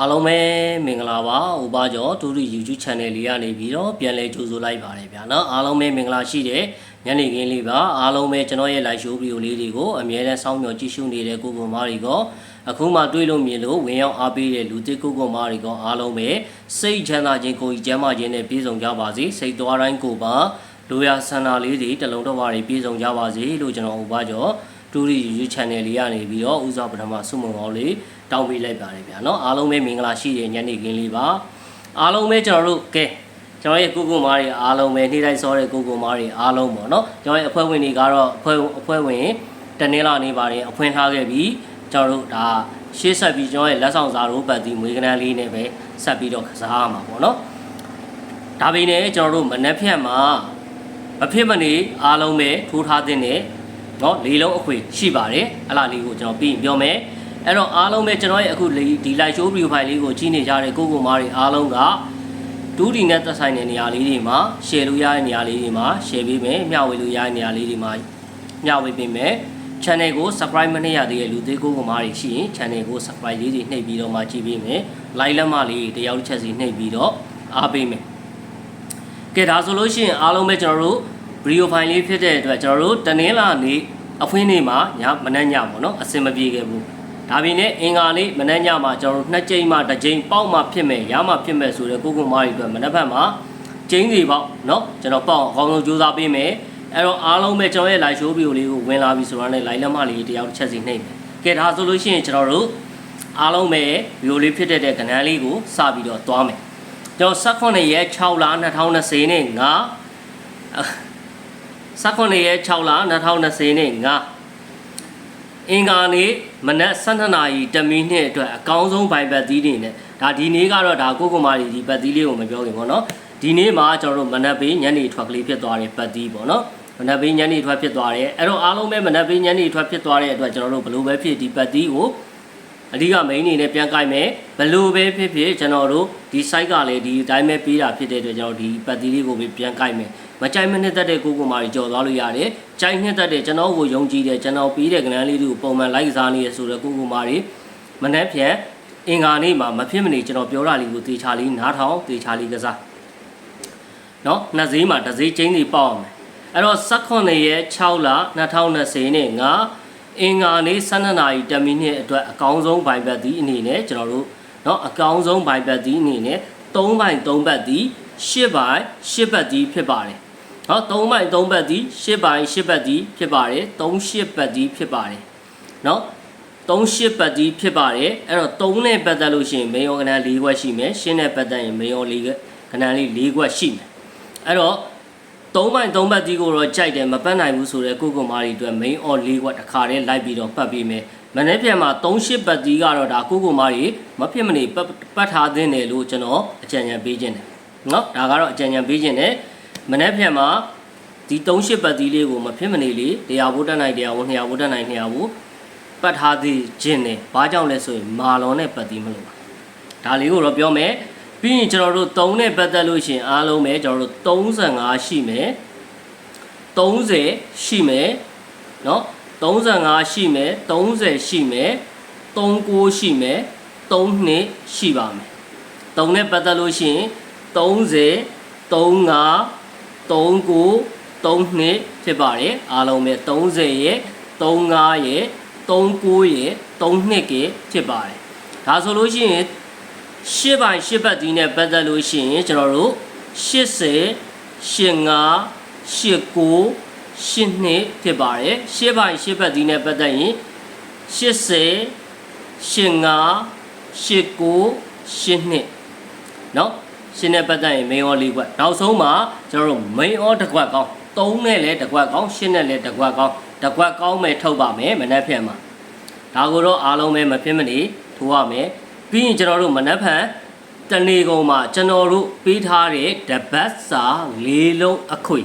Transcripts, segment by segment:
အားလုံးပဲမင်္ဂလာပါဥပါကျော်တူတူ YouTube channel လေးကနေပြီးတော့ပြန်လဲကြိုဆိုလိုက်ပါတယ်ဗျာနော်အားလုံးပဲမင်္ဂလာရှိတဲ့ညနေခင်းလေးပါအားလုံးပဲကျွန်တော်ရဲ့ live show video လေးတွေကိုအမြဲတမ်းစောင့်မျှော်ကြည့်ရှုနေတဲ့ကိုကိုမားတွေကအခုမှတွေ့လို့မြင်လို့ဝင်ရောက်အားပေးတဲ့လူတစ်ကိုကိုမားတွေကအားလုံးပဲစိတ်ချမ်းသာခြင်းကိုယ်ကြီးကျမ်းမာခြင်းနဲ့ပြည့်စုံကြပါစေစိတ်သွားတိုင်းကိုပါလိုရာဆန္ဒလေးတွေတလုံးတော့ပါတွေပြည့်စုံကြပါစေလို့ကျွန်တော်ဥပါကျော် တူရီ YouTube channel လေးကနေပြီးတော့ဥစားပထမဆုမွန်ကောင်းလေးတောင်းပေးလိုက်ပါတယ်ဗျာเนาะအားလုံးပဲမင်္ဂလာရှိတဲ့ညနေခင်းလေးပါအားလုံးပဲကျွန်တော်တို့ကဲကျွန်တော်ရဲ့ကိုကိုမားတွေအားလုံးပဲနေ့တိုင်းစောတဲ့ကိုကိုမားတွေအားလုံးပေါ့เนาะကျွန်တော်ရဲ့အဖွဲ့ဝင်တွေကတော့အဖွဲ့အဖွဲ့ဝင်တနင်္လာနေ့ပါတယ်အဖွင့်ထားခဲ့ပြီးကျွန်တော်တို့ဒါရှေ့ဆက်ပြီးကျွန်တော်ရဲ့လက်ဆောင်စာတို့ပတ်ပြီးမွေးကနန်းလေးနဲ့ပဲဆက်ပြီးတော့ကစားရမှာပေါ့เนาะဒါပေမဲ့ကျွန်တော်တို့မနှက်ဖြတ်မှာမဖြစ်မနေအားလုံးပဲထိုးထားတဲ့နဲ့ เนาะလေးလုံးအခွေရှိပါတယ်အဲ့လားလေးကိုကျွန်တော်ပြီးရင်ပြောမယ်အဲ့တော့အားလုံးပဲကျွန်တော်ရဲ့အခုဒီ live show view file လေးကိုကြည့်နေကြတဲ့ကိုကိုမားတွေအားလုံးကဒူးဒီနဲ့သက်ဆိုင်တဲ့နေရာလေးတွေမှာ share လို့ရတဲ့နေရာလေးတွေမှာ share ပေးမယ်မျှဝေလို့ရတဲ့နေရာလေးတွေမှာမျှဝေပေးမယ် channel ကို subscribe မနှိပ်ရသေးတဲ့လူသေးကိုကိုမားတွေရှိရင် channel ကို subscribe လေးတွေနှိပ်ပြီးတော့မှကြည့်ပေးမယ် like လက်မလေးတယောက်တစ်ချက်စီနှိပ်ပြီးတော့အားပေးမယ်ကဲဒါဆိုလို့ရှိရင်အားလုံးပဲကျွန်တော်တို့ ဗီဒီယိုဖိုင်လေးဖြစ်တဲ့အတွက်ကျွန်တော်တို့တနင်္လာနေ့အဖွင့်နေ့မှာညမနက်ညပေါ့နော်အစင်မပြေခဲ့ဘူးဒါပေမဲ့အင်္ဂါနေ့မနက်ညမှာကျွန်တော်တို့နှစ်ကြိမ်မှတစ်ကြိမ်ပေါက်မှဖြစ်မယ်ရမှဖြစ်မယ်ဆိုတဲ့ကိုကုမားတွေအတွက်မနက်ဖြန်မှာကျင်းစီပေါက်နော်ကျွန်တော်ပေါက်အကောင်းဆုံးကြိုးစားပေးမယ်အဲ့တော့အားလုံးပဲကျွန်တော်ရဲ့ live show video လေးကိုဝင်လာပြီဆိုတော့လည်း live လက်မလေးတယောက်တစ်ချက်စီနှိပ်မယ်ကဲဒါဆိုလို့ရှိရင်ကျွန်တော်တို့အားလုံးပဲ video လေးဖြစ်တဲ့ကဏ္ဍလေးကိုစပြီးတော့သွားမယ်ကျွန်တော်18ရက်6လ2020နဲ့9 18ရက်6လ2020နဲ့ငါအင်္ဂါနေ့မနက်12နာရီတမီနှစ်အတွက်အကောင်းဆုံးဘိုင်ဘတ်သီးတွေနဲ့ဒါဒီနေ့ကတော့ဒါကိုကိုမာရီဒီဘတ်သီးလေးကိုမပြောခင်ပေါ့နော်ဒီနေ့မှာကျွန်တော်တို့မနက်ပေးညနေထွက်ကလေးဖြစ်သွားတယ်ဘတ်သီးပေါ့နော်မနက်ပေးညနေထွက်ဖြစ်သွားတယ်အဲ့တော့အားလုံးပဲမနက်ပေးညနေထွက်ဖြစ်သွားတဲ့အတွက်ကျွန်တော်တို့ဘလို့ပဲဖြစ်ဒီဘတ်သီးကို အဓိက main အနေနဲ့ပြန်ကြိုက်မယ်ဘလို့ပဲဖြစ်ဖြစ်ကျွန်တော်တို့ဒီ site ကလည်းဒီအတိုင်းပဲပေးတာဖြစ်တဲ့အတွက်ကျွန်တော်ဒီပတ်သီးလေးကိုပဲပြန်ကြိုက်မယ်မကြိုက်မနှစ်သက်တဲ့ကိုကိုမာကြီးကြော်သွားလို့ရတယ်ကြိုက်နှစ်သက်တဲ့ကျွန်တော်ကိုယုံကြည်တဲ့ကျွန်တော်ပြီးတဲ့ကဏ္ဍလေးတွေကိုပုံမှန်လိုက်စားနေရဆိုတဲ့ကိုကိုမာကြီးမနှက်ဖြန်အင်္ဂါနေ့မှာမဖြစ်မနေကျွန်တော်ပြောတာလေးကိုသေချာလေးနားထောင်သေချာလေးကစားနော်နှစ်ဈေးမှာတစ်ဈေးချင်းစီပေါက်အောင်မယ်အဲ့တော့18ရက်6လ2020နဲ့ငါ အင်္ဂါနေ့12နာရီ10မိနစ်အတွက်အကောင်းဆုံးဘိုင်ဘတ်ဒီအနေနဲ့ကျွန်တော်တို့เนาะအကောင်းဆုံးဘိုင်ဘတ်ဒီအနေနဲ့3ဘိုင်3ဘတ်ဒီ10ဘိုင်10ဘတ်ဒီဖြစ်ပါတယ်เนาะ3ဘိုင်3ဘတ်ဒီ10ဘိုင်10ဘတ်ဒီဖြစ်ပါတယ်38ဘတ်ဒီဖြစ်ပါတယ်เนาะ38ပတ်တီးဖြစ်ပါတယ်အဲ့တော့3နဲ့ပတ်သက်လို့ရှိရင်မေယောကဏ္ဍ၄ခွက်ရှိမယ်ရှင်းနဲ့ပတ်သက်ရင်မေယော၄ကဏ္ဍလေး၄ခွက်ရှိမယ်အဲ့တော့ 3ပိုင်း3ဘက်တီးကိုတော့ကြိုက်တယ်မပတ်နိုင်ဘူးဆိုတော့ကိုကိုမာရီအတွက် main or ၄ဘက်တစ်ခါတည်းလိုက်ပြီးတော့ပတ်ပေးမယ်မနေ့ပြန်မှာ38ဘက်တီးကတော့ဒါကိုကိုမာရီမဖြစ်မနေပတ်ပတ်ထားသင့်တယ်လို့ကျွန်တော်အကြံဉာဏ်ပေးခြင်းတယ်နော်ဒါကတော့အကြံဉာဏ်ပေးခြင်းတယ်မနေ့ပြန်မှာဒီ38ဘက်တီးလေးကိုမဖြစ်မနေလေးတရားဘုတ်တက်နိုင်တရားဘုတ်200ဘုတ်တက်နိုင်200ဘုတ်ပတ်ထားသေးခြင်းတယ်ဘာကြောင့်လဲဆိုရင်မာလွန်နဲ့ပတ်တီးမလို့ဒါလေးကိုတော့ပြောမယ် ပြီးရင်ကျွန်တော်တို့3နဲ့ပတ်သက်လို့ရှိရင်အားလုံးပဲကျွန်တော်တို့35ရှိမယ်30ရှိမယ်เนาะ35ရှိမယ်30ရှိမယ်39ရှိမယ်3နှစ်ရှိပါမယ်3နဲ့ပတ်သက်လို့ရှိရင်30 35 39 3နှစ်ဖြစ်ပါတယ်အားလုံးပဲ30ရဲ့35ရဲ့39ရဲ့3နှစ်ကဖြစ်ပါတယ်ဒါဆိုလို့ရှိရင် ရှစ်ပိုင်းရှစ်ဘတ်ဒီနဲ့ပတ်သက်လို့ရှိရင်ကျွန်တော်တို့80 85 89 8နှစ်ဖြစ်ပါတယ်ရှစ်ပိုင်းရှစ်ဘတ်ဒီနဲ့ပတ်သက်ရင်80 85 89 8နှစ်เนาะရှင်းနဲ့ပတ်သက်ရင် main or ၄ခွက်နောက်ဆုံးမှာကျွန်တော်တို့ main or တစ်ခွက်ကောင်း3နဲ့လည်းတစ်ခွက်ကောင်း8နဲ့လည်းတစ်ခွက်ကောင်းတစ်ခွက်ကောင်းမဲ့ထုတ်ပါမယ်မနက်ဖြန်မှာဒါကိုတော့အားလုံးပဲမဖြစ်မနေထိုးရမယ် ပြီးရင်ကျွန်တော်တို့မနက်ဖြန်တနေကုန်မှာကျွန်တော်တို့ပေးထားတဲ့တပတ်စာ၄လုံးအခွေ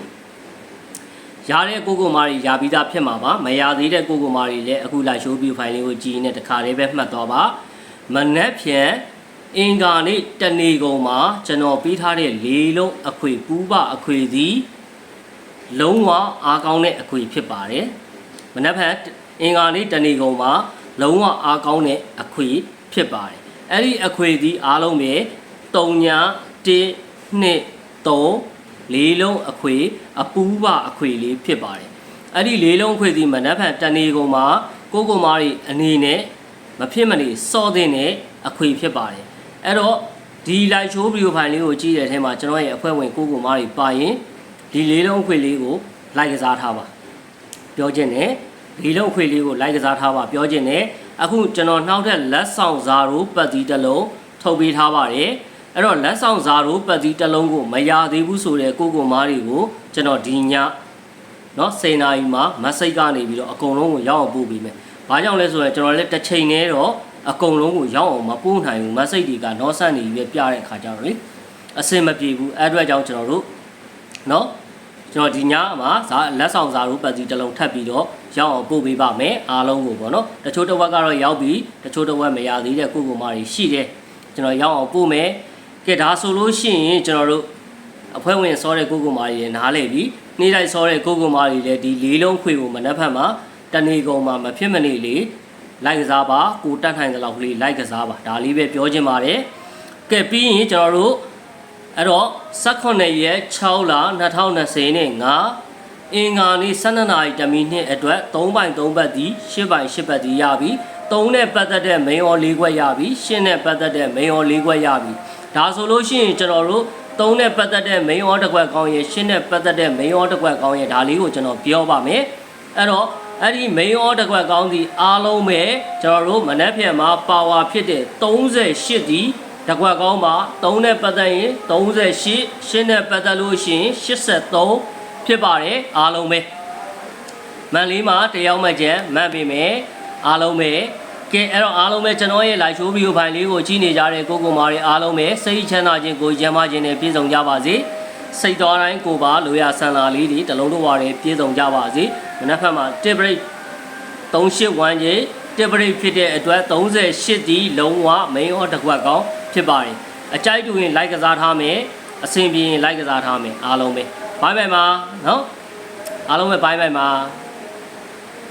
ရတဲ့ကိုကိုမာရီရပြီးသားဖြစ်မှာပါမရသေးတဲ့ကိုကိုမာရီလည်းအခုလာရှိုးပြီးဖိုင်လေးကိုကြည်နေတခါလေးပဲမှတ်သွားပါမနက်ဖြန်အင်္ဂါနေ့တနေကုန်မှာကျွန်တော်ပေးထားတဲ့၄လုံးအခွေပူးပအခွေသည်လုံးဝအားကောင်းတဲ့အခွေဖြစ်ပါတယ်မနက်ဖြန်အင်္ဂါနေ့တနေကုန်မှာလုံးဝအားကောင်းတဲ့အခွေဖြစ်ပါတယ် အဲ့ဒီအခွေသည်အားလုံးပဲ3ညာ1 2 3လေးလုံးအခွေ အပူးပအခွေလေးဖြစ်ပါတယ်အဲ့ဒီလေးလုံးအခွေသည်မနက်ဖြန်တနေကုန်မှာကိုကိုမားတွေအနေနဲ့မဖြစ်မနေစော့တဲ့အခွေဖြစ်ပါတယ်အဲ့တော့ဒီ live show video file လေးကိုကြည့်တဲ့အထဲမှာကျွန်တော်ရဲ့အဖွဲ့ဝင်ကိုကိုမားတွေပါရင်ဒီလေးလုံးအခွေလေးကိုလိုက်ကစားထားပါပြောခြင်းနဲ့ဒီလုံးခွေလေးကိုလိုက်ကစားထားပါပြောခြင်းနဲ့ အခုကျွန်တော်နှောက်တဲ့လက်ဆောင်စာရိုးပတ်သီးတစ်လုံးထုတ်ပေးထားပါတယ်အဲ့တော့လက်ဆောင်စာရိုးပတ်သီးတစ်လုံးကိုမရသေးဘူးဆိုတဲ့ကိုကိုမားတွေကိုကျွန်တော်ဒီညနော်စေနာကြီးမှာမဆိတ်ကနေပြီးတော့အကုန်လုံးကိုရောက်အောင်ပို့ပေးမယ်။ဘာကြောင့်လဲဆိုရင်ကျွန်တော်လည်းတစ်ချိန်နဲ့တော့အကုန်လုံးကိုရောက်အောင်မပို့နိုင်ဘူးမဆိတ်တွေကနောဆန့်နေပြီးပြတဲ့အခါကျတော့လေအစင်မပြေဘူးအဲ့အတွက်ကြောင့်ကျွန်တော်တို့နော် ကျွန်တော်ဒီညမှာဇာလက်ဆောင်ဇာတို့ပတ်စီတစ်လုံးထပ်ပြီးတော့ရောက်အောင်ပို့ပေးပါမယ်အားလုံးကိုပေါ့နော်တချို့တစ်ဝက်ကတော့ရောက်ပြီတချို့တစ်ဝက်မရသေးတဲ့ကိုကိုမာတွေရှိတယ်ကျွန်တော်ရောက်အောင်ပို့မယ်ကဲဒါဆိုလို့ရှိရင်ကျွန်တော်တို့အဖွဲ့ဝင်စောတဲ့ကိုကိုမာတွေနားလေပြီနေ့တိုင်းစောတဲ့ကိုကိုမာတွေလည်းဒီလေးလုံးခွေကိုမနှက်ဖက်မှာတနေကုန်မှာမဖြစ်မနေလေလိုက်ကစားပါကိုတတ်နိုင်တဲ့လောက်ကလေးလိုက်ကစားပါဒါလေးပဲပြောချင်ပါတယ်ကဲပြီးရင်ကျွန်တော်တို့ အဲ့တော့18ရက်6လ2020နဲ့9အင်္ဂါနေ့12နာရီတမီနှစ်အတွက်3ပိုင်3ဘတ်သည်10ပိုင်10ဘတ်သည်ရပြီ3နဲ့ပတ်သက်တဲ့ main or 4ခွက်ရပြီ10နဲ့ပတ်သက်တဲ့ main or 4ခွက်ရပြီဒါဆိုလို့ရှိရင်ကျွန်တော်တို့3နဲ့ပတ်သက်တဲ့ main or တစ်ခွက်ကောင်းရင်10နဲ့ပတ်သက်တဲ့ main or တစ်ခွက်ကောင်းရင်ဒါလေးကိုကျွန်တော်ပြောပါမယ်အဲ့တော့အဲ့ဒီ main or တစ်ခွက်ကောင်းသည်အားလုံးပဲကျွန်တော်တို့မနက်ဖြန်မှာ power ဖြစ်တဲ့38သည် တကွက်ကောင်းပါ3နဲ့ပတ်သက်ရင်38 8နဲ့ပတ်သက်လို့ရှိရင်83ဖြစ်ပါတယ်အားလုံးပဲမန်လေးမှာတယောက်မှကျန်မှတ်ပြီမယ်အားလုံးပဲကဲအဲ့တော့အားလုံးပဲကျွန်တော်ရဲ့ live show video file လေးကိုကြည့်နေကြတဲ့ကိုကိုမာတွေအားလုံးပဲစိတ်ချမ်းသာခြင်းကိုရမ်းမခြင်းနဲ့ပြည့်စုံကြပါစေစိတ်တော်တိုင်းကိုပါလိုရဆန္ဒလေးတွေတလုံးတော်ဝါတွေပြည့်စုံကြပါစေမနက်ဖြန်မှာ tip break 381ကြီးတစ်ပရိတ်ဖြစ်တဲ့အတွက်38ဒီလုံးဝ main or တစ်ခွက်ကောင်း ဖြစ်ပါတယ်အကြိုက်တူရင် like ကစားထားမယ်အဆင်ပြေရင် like ကစားထားမယ်အားလုံးပဲဘိုင်ဘိုင်ပါနော်အားလုံးပဲဘိုင်ဘိုင်ပါ